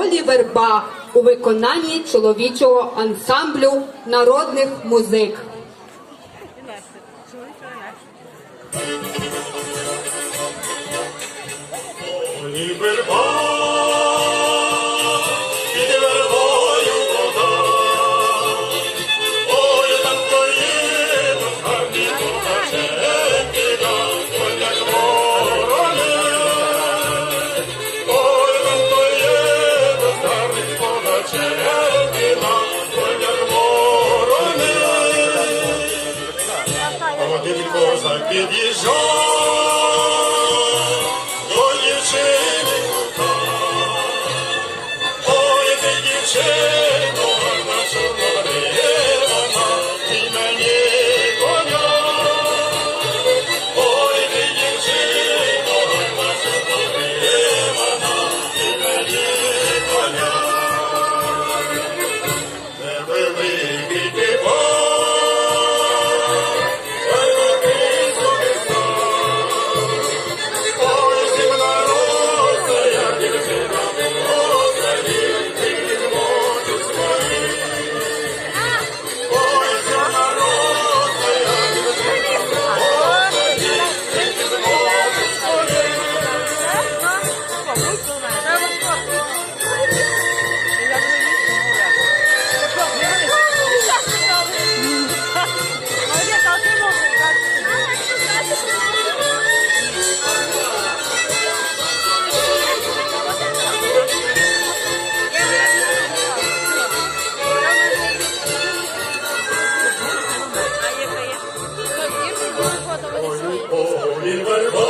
Олі Верба у виконанні чоловічого ансамблю народних музик. Під'їжджав до дівчини. Ой, ти Silver.